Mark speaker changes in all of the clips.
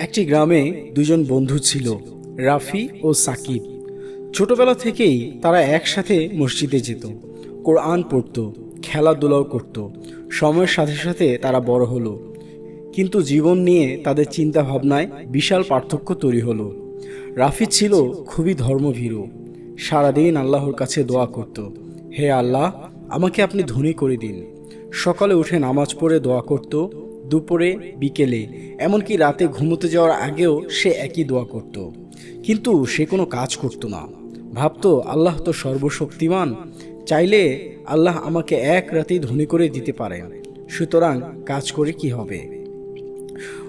Speaker 1: একটি গ্রামে দুজন বন্ধু ছিল, রাফি ও সাকিব। ছোটবেলা থেকেই তারা একসাথে মসজিদে যেত, কোরআন পড়ত, খেলাধুলাও করত। সময়ের সাথে সাথে তারা বড় হলো। কিন্তু জীবন নিয়ে তাদের চিন্তা ভাবনায় বিশাল পার্থক্য তৈরি হলো। রাফি ছিল খুবই ধর্মভীরু। সারাদিন আল্লাহর কাছে দোয়া করত, হে আল্লাহ, আমাকে আপনি ধনী করে দিন। সকালে উঠে নামাজ পড়ে দোয়া করত দুপুরে, বিকেলে, এমনকি রাতে ঘুমোতে যাওয়ার আগেও সে একই দোয়া করত। কিন্তু সে কোনো কাজ করতো না। ভাবতো, আল্লাহ তো সর্বশক্তিমান। চাইলে আল্লাহ আমাকে এক রাতেই ধনী করে দিতে পারেন। সুতরাং কাজ করে কি হবে?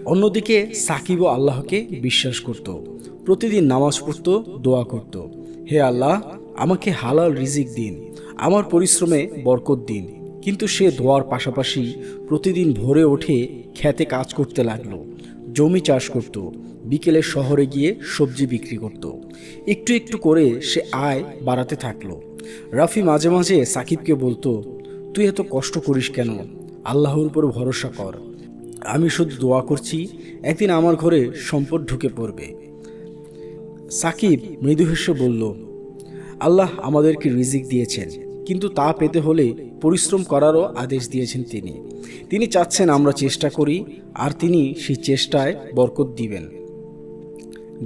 Speaker 1: অন্যদিকে সাকিবও আল্লাহকে বিশ্বাস করত। প্রতিদিন নামাজ পড়ত, দোয়া করত। হে আল্লাহ, আমাকে হালাল রিজিক দিন। আমার পরিশ্রমে বরকত দিন। কিন্তু সে দোয়ার পাশাপাশি প্রতিদিন ভোরে ওঠে খেতে কাজ করতে লাগল, জমি চাষ করত, বিকেলে শহরে গিয়ে সবজি বিক্রি করত। একটু একটু করে সে আয় বাড়াতে থাকল। রাফি মাঝে মাঝে সাকিবকে বলতো, তুই এত কষ্ট করিস কেন? আল্লাহর উপর ভরসা কর। আমি শুধু দোয়া করছি, একদিন আমার ঘরে সম্পদ ঢুকে পড়বে। সাকিব মৃদু হেসে বলল, আল্লাহ আমাদেরকে রিজিক দিয়েছেন। কিন্তু তা পেতে হলে পরিশ্রম করারও আদেশ দিয়েছেন তিনি। তিনি চাচ্ছেন আমরা চেষ্টা করি আর তিনি সেই চেষ্টায় বরকত দিবেন।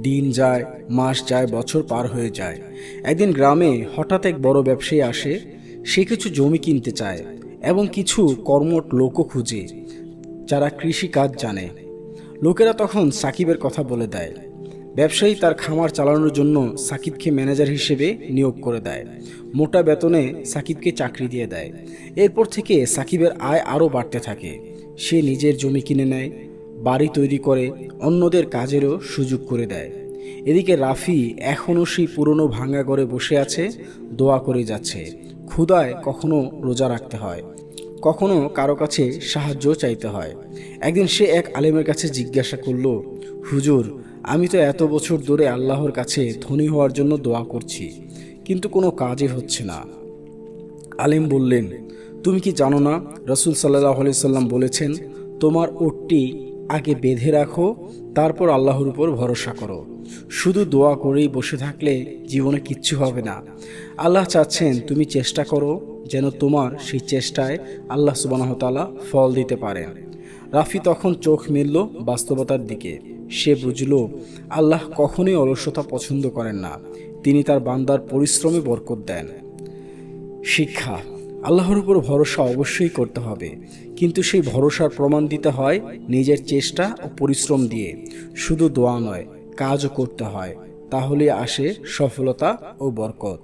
Speaker 1: দিন যায়, মাস যায়, বছর পার হয়ে যায়। একদিন গ্রামে হঠাৎ এক বড় ব্যবসায়ী আসে, সে কিছু জমি কিনতে চায় এবং কিছু কর্মট লোকও খুঁজে, যারা কৃষি কাজ জানে। লোকেরা তখন সাকিবের কথা বলে দেয়। ব্যবসায়ী তার খামার চালানোর জন্য সাকিবকে ম্যানেজার হিসেবে নিয়োগ করে দেয়। মোটা বেতনে সাকিবকে চাকরি দিয়ে দেয়। এরপর থেকে সাকিবের আয় আরও বাড়তে থাকে। সে নিজের জমি কিনে নেয়, বাড়ি তৈরি করে, অন্যদের কাজেরও সুযোগ করে দেয়। এদিকে রাফি এখনও সেই পুরনো ভাঙা ঘরে বসে আছে, দোয়া করে যাচ্ছে। ক্ষুদায় কখনো রোজা রাখতে হয়। কখনো কারও কাছে সাহায্য চাইতে হয়। একদিন সে এক আলেমের কাছে জিজ্ঞাসা করল, হুজুর, আমি তো এত বছর ধরে আল্লাহর কাছে ধনী হওয়ার জন্য দোয়া করছি, কিন্তু কোনো কাজই হচ্ছে না। আলেম বললেন, তুমি কি জানো না, রসুল সাল্লাহ সাল্লাম বলেছেন, তোমার ওটটি আগে বেঁধে রাখো, তারপর আল্লাহর উপর ভরসা করো। শুধু দোয়া করেই বসে থাকলে জীবনে কিচ্ছু হবে না। আল্লাহ চাচ্ছেন তুমি চেষ্টা করো যেন তোমার সেই চেষ্টায় আল্লাহ সুবানাহতালা ফল দিতে পারেন রাফি তখন চোখ মেলল বাস্তবতার দিকে। সে বুঝল, আল্লাহ কখনোই অলসতা পছন্দ করেন না। তিনি তার বান্দার পরিশ্রমে বরকত দেন। শিক্ষা আল্লাহর উপর ভরসা অবশ্যই করতে হবে। কিন্তু সেই ভরসার প্রমাণ দিতে হয় নিজের চেষ্টা ও পরিশ্রম দিয়ে। শুধু দোয়া নয়, কাজও করতে হয়। তাহলে আসে সফলতা ও বরকত।